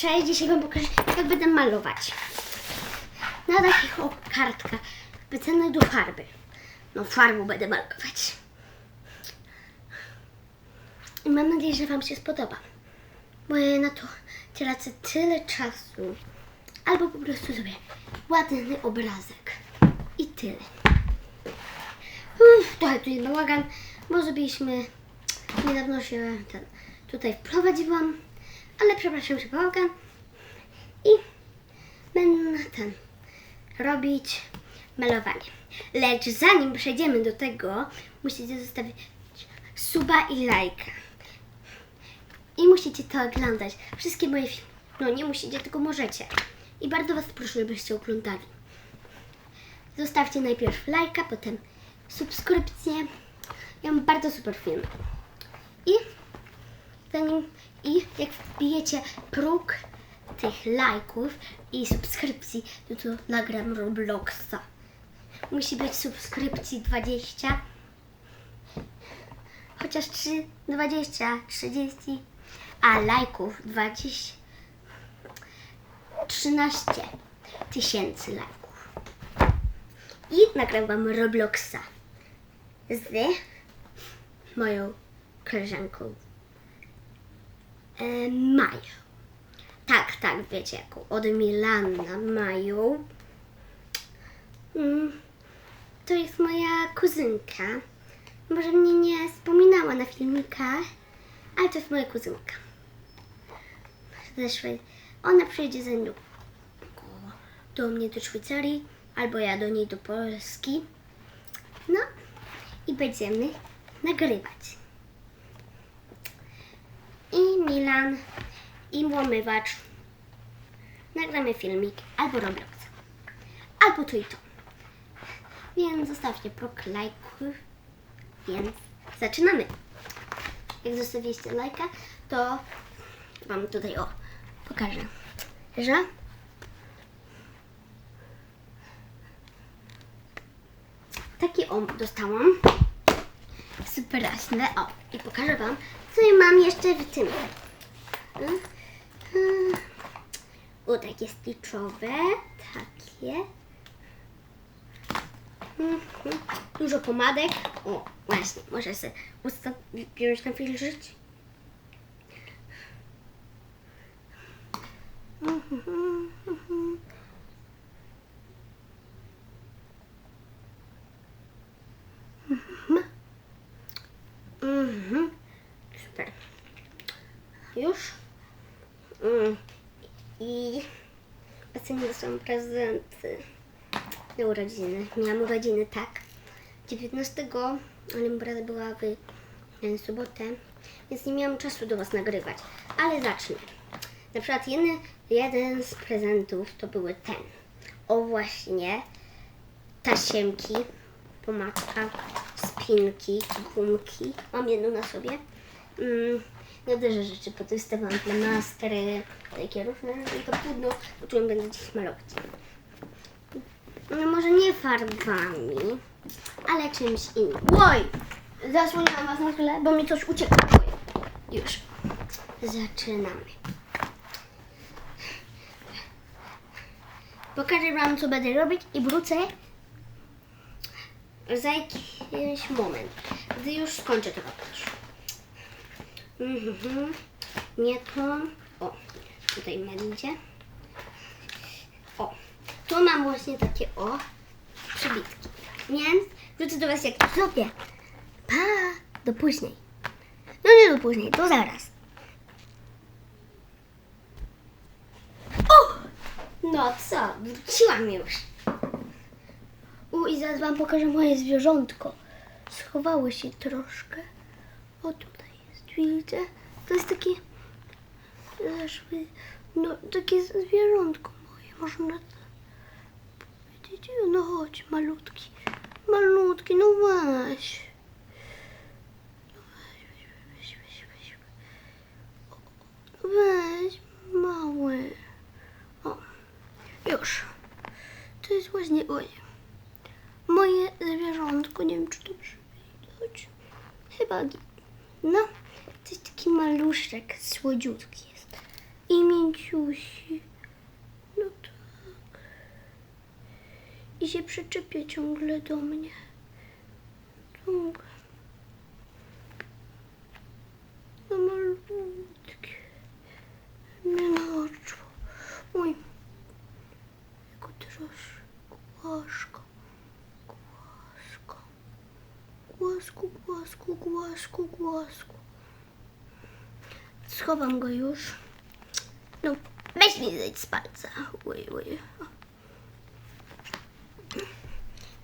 Cześć, dzisiaj Wam pokażę, jak będę malować. Na takich o kartkach wyceny do farby. No farbą będę malować. I mam nadzieję, że Wam się spodoba. Bo ja na to tracę tyle czasu. Albo po prostu sobie ładny obrazek. I tyle. Uff, trochę tu jest bałagan, bo zrobiliśmy... Niedawno się ten, tutaj wprowadziłam, ale przepraszam, że bałagan. I będę ten robić malowanie. Lecz zanim przejdziemy do tego, musicie zostawić suba i lajka. I musicie to oglądać. Wszystkie moje filmy. No nie musicie, tylko możecie. I bardzo Was proszę, żebyście oglądali. Zostawcie najpierw lajka, potem subskrypcję. Ja mam bardzo super film. I zanim i jak wbijecie próg tych lajków i subskrypcji, to to nagram Robloxa. Musi być subskrypcji 20, chociaż 3, 20, 30, a lajków 20, 13 tysięcy lajków. I nagram wam Robloxa z moją koleżanką e, Mają. Tak, tak, wiecie jaką. Od Milana Mają. Mm, to jest moja kuzynka. Może mnie nie wspominała na filmikach, ale to jest moja kuzynka. Ze Ona przyjedzie ze mną do mnie do Szwajcarii, albo ja do niej do Polski. No i będziemy nagrywać. Milan, i łomywacz. Nagramy filmik albo Roblox. Albo to i to. Więc zostawcie próg lajków. Więc zaczynamy. Jak zostawiliście lajka, to Wam tutaj o pokażę, że taki o dostałam. Super raśne. O, i pokażę Wam, co ja mam jeszcze w tym. O, takie stitchowe, takie. Dużo pomadek. O, właśnie, może sobie usta wziąć na filżyć. Mhm. Mhm. Super. Już? Mm. I ostatnio dostałam prezenty na urodziny. Miałam urodziny, tak. 19, ale impreza była w e, sobotę, więc nie miałam czasu do Was nagrywać. Ale zacznę. Na przykład jeden, jeden z prezentów to były ten. O właśnie, tasiemki, pomadka, spinki, gumki. Mam jedną na sobie. Mm, no dużo rzeczy, podystawałam plastry, takie różne i to pudno, którym będę dziś malować. No może nie farbami, ale czymś innym. Oj! Zasłoniłam was na chwilę, bo mi coś uciekło. Już. Zaczynamy. Pokażę wam, co będę robić i wrócę za jakiś moment, gdy już skończę to robić. Mhm. Nie to. O, tutaj będzie. O, tu mam właśnie takie o przybitki. Więc wrócę do Was jak to zrobię. Pa, do później. No nie do później, to zaraz. O! No co, wróciłam już. U, i zaraz Wam pokażę moje zwierzątko. Schowało się troszkę. O, jest, To jest takie... Zeszły... No, takie zwierzątko moje, można powiedzieć. No chodź, malutki. Malutki, no weź. No weź, weź, weź, weź, weź. Weź, mały. O, już. To jest właśnie, oj, moje zwierzątko. Nie wiem, czy to widać. Chyba, no, taki maluszek, słodziutki jest. i mięciusi. No tak. I się przyczepia ciągle do mnie. Ciągle. No malutkie. Nie na. Oj. Jako teraz głaszka. Głaska. Głasku, głasku, głasku, głasku. Schowam go już. No, weź mi zejdź z palca. Oj, oj.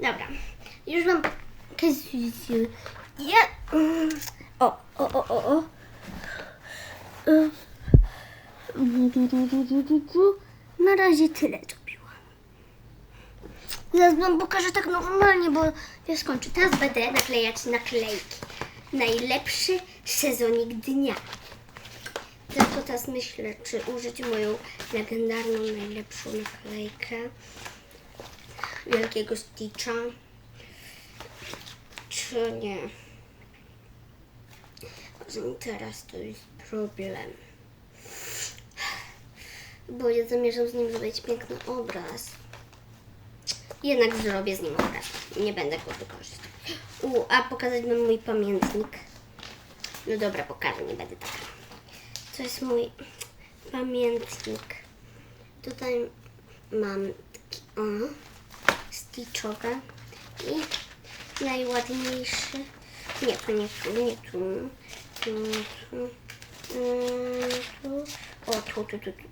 Dobra, już mam. Ja... mm, O, o, o, o, o. Y, Na razie tyle zrobiłam. Zaraz wam pokażę tak normalnie, bo ja skończę. Teraz będę naklejać naklejki. Najlepszy sezonik dnia. Tylko teraz myślę, czy użyć moją legendarną, najlepszą naklejkę Wielkiego Stitcha, czy nie. Tym teraz to jest problem. Bo ja zamierzam z nim zrobić piękny obraz. Jednak zrobię z nim obraz. Nie będę go wykorzystać. U, a pokazać wam mój pamiętnik. No dobra, pokażę, nie będę taka. To jest mój pamiętnik. Tutaj mam taki o, stitchowe i najładniejszy. Nie, to nie tu, nie tu. Tu, tu, tu. O, tu, tu, tu, tu.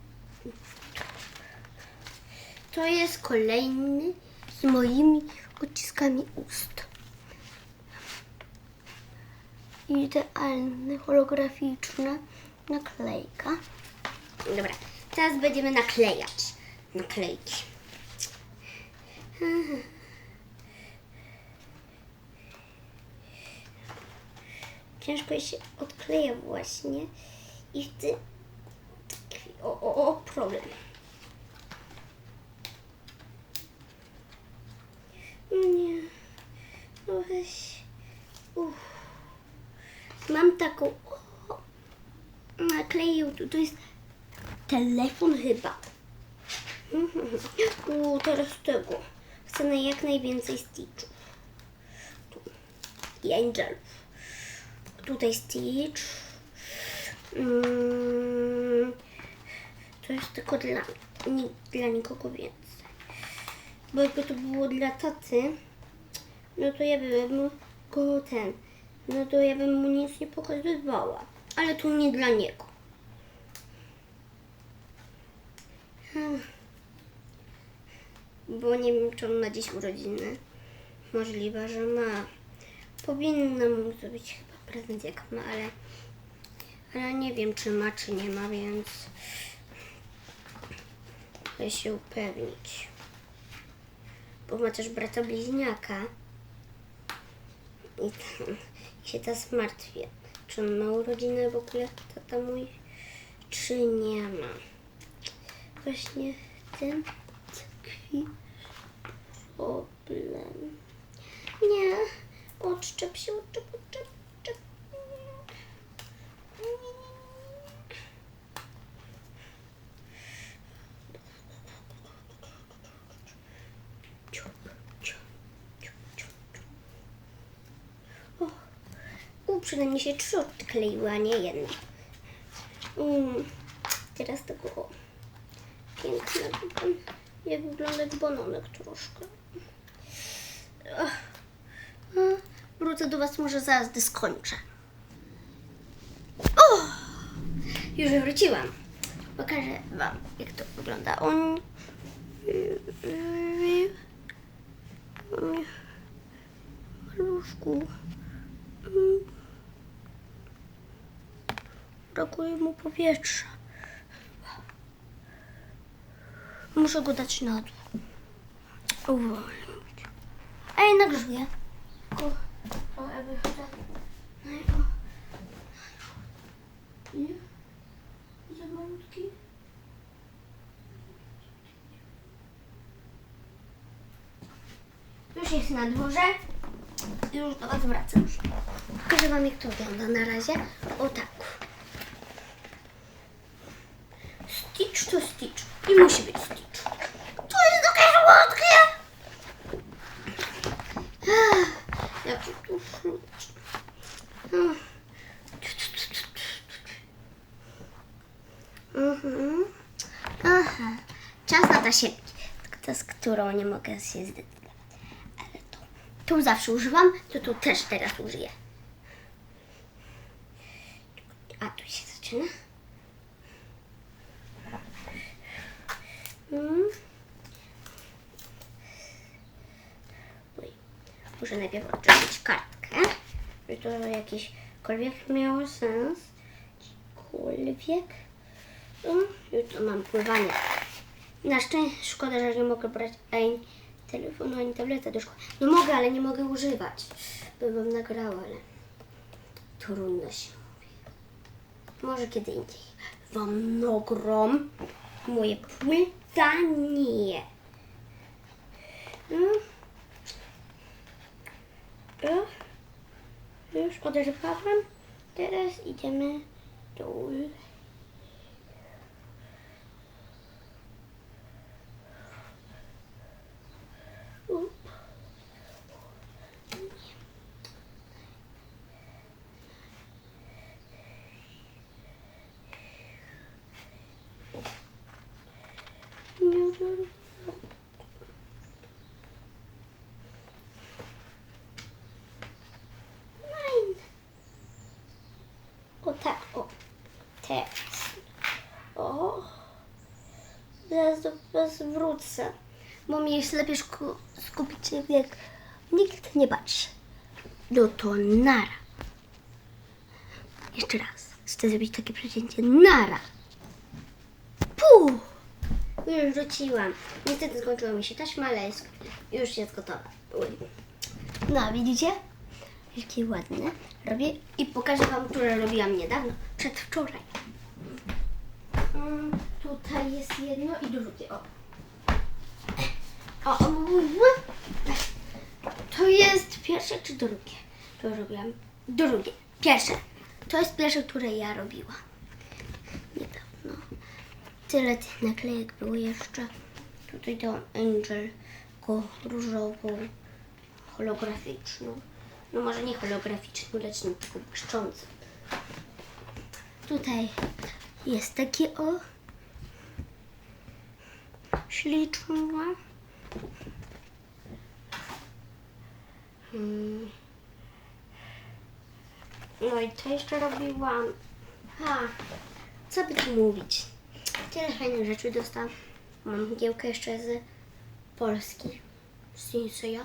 To jest kolejny z moimi odciskami ust. Idealny, holograficzna naklejka. Dobra, teraz będziemy naklejać naklejki. Ciężko się odkleja właśnie i wtedy o, o, o problem. Nie, no weź. Mam taką. Nakleił. To jest telefon chyba. U, teraz tego. Chcę na jak najwięcej Stitchów. Tu. I Angelów. Tutaj Stitch. Mm, to jest tylko dla, nie, dla nikogo więcej. Bo jakby to było dla taty, no to ja bym go ten, no to ja bym mu nic nie pokazywała. Ale to nie dla niego. Hmm. Bo nie wiem, czy on ma dziś urodziny. Możliwe, że ma. Powinnam mu zrobić chyba prezent jak ma, ale, ale nie wiem, czy ma, czy nie ma, więc chcę się upewnić. Bo ma też brata bliźniaka. I tam się teraz martwię. Czy ma urodziny w ogóle, tata mój, czy nie ma. Właśnie tym tkwi problem. Nie, odczep się, odczep, odczep, odczep. Nie, nie, nie, nie. Ciup, ciup, ciup, ciup, ciup. O, u, przynajmniej się trzy odkleiły, a nie jedna. Mm, teraz tego o, piękne. Nie wygląda jak bananek troszkę. Ach, Wrócę do Was może zaraz, gdy skończę. O! Już wróciłam. Pokażę Wam, jak to wygląda. On... Maluszku. Brakuje mu powietrza. Muszę go dać na dół. Uwolnić. A jednak żyje. Tylko o, jakby chyba na jego... Nie? Za malutki? Już jest na dworze. Już do Was wracam. Pokażę Wam jak to wygląda na razie. O tak. I musi być Stitch. To jest takie słodkie! Ach, Jaki tu fruć. Mm. Mhm. Aha. Czas na tasiemki. To, z którą nie mogę się zdecydować. Ale to. Tu zawsze używam, to tu też teraz użyję. A tu się zaczyna. Mm. Oj. Muszę najpierw oczyścić kartkę, żeby to jakiśkolwiek miało sens. Jakikolwiek. No, jutro mam pływanie. Na szczęście szkoda, że nie mogę brać ani telefonu, ani tableta do szkoły. No mogę, ale nie mogę używać. By wam nagrała, ale trudno się mówi. Może kiedy indziej wam nagram moje pływanie. No. O, już oderwałam. Teraz idziemy do Up. Nein. O tak, o. Teraz. O. Zaraz wrócę. Bo mi jest lepiej skupić jak nikt nie patrzy. No to nara. Jeszcze raz. Chcę zrobić takie przecięcie. Nara. Puh. Już rzuciłam. Niestety skończyła mi się taśma, ale jest, już jest gotowa. No, widzicie? Jakie ładne. Robię i pokażę Wam, które robiłam niedawno, przedwczoraj. Mm, tutaj jest jedno i drugie. O. O, to jest pierwsze czy drugie? To robiłam drugie. Pierwsze. To jest pierwsze, które ja robiłam. Niedawno. Tyle tych naklejek było jeszcze. Tutaj to Angel, taką różową, holograficzną. No może nie holograficzną, lecz taką błyszczącą. Tutaj jest takie o śliczna. Hmm. No i co jeszcze robiłam? Ha, co by tu mówić? Tyle fajnych rzeczy dostałam. Mam mgiełkę jeszcze z Polski. Z Sinseya.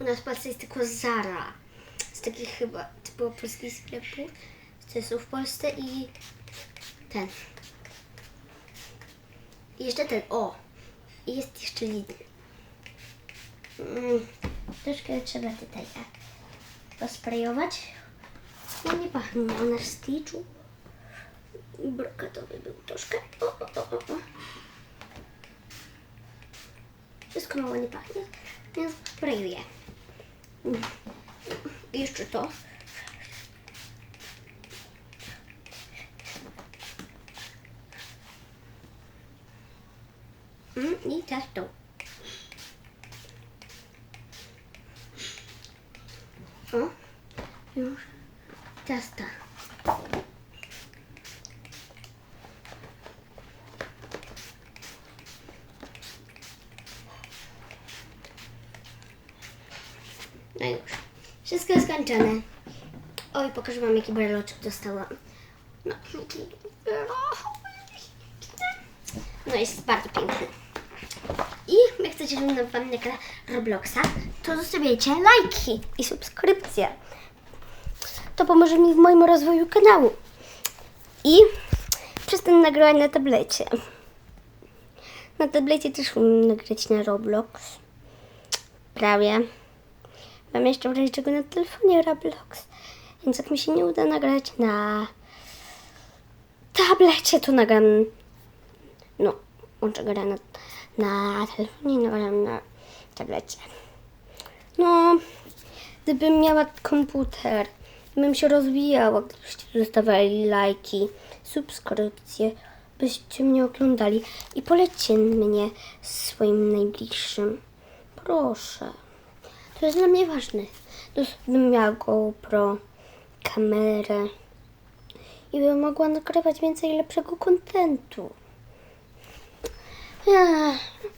U nas w Polsce jest tylko Zara. Z takich chyba typowo polskich sklepów. Co są w Polsce i ten. I jeszcze ten, o! I jest jeszcze Lidl. Mm, troszkę trzeba tutaj tak posprejować. No nie pachnie o nasz Stitchu. Brokatowy był troszkę. O, o, o, o. Wszystko mało nie pachnie, więc sprayuję. Mm. Jeszcze to. I teraz to. O, już. Teraz. No już. Wszystko skończone. Oj, pokażę wam jaki breloczek dostałam. No, no jest bardzo piękny. Chcecie, żebym wam nagrała Robloxa, to zostawiajcie lajki i subskrypcje. To pomoże mi w moim rozwoju kanału. I przestań nagrywać na tablecie. Na tablecie też umiem nagrać na Roblox. Prawie. Mam jeszcze w czego na telefonie Roblox. Więc jak mi się nie uda nagrać na tablecie, to nagram no, łączę grę na, na telefonie, nagram na tablecie. No, gdybym miała komputer, bym się rozwijała, gdybyście dostawali lajki, subskrypcje, byście mnie oglądali i polećcie mnie swoim najbliższym. Proszę. To jest dla mnie ważne. Bym miała GoPro, kamerę i bym mogła nagrywać więcej lepszego kontentu. 唉。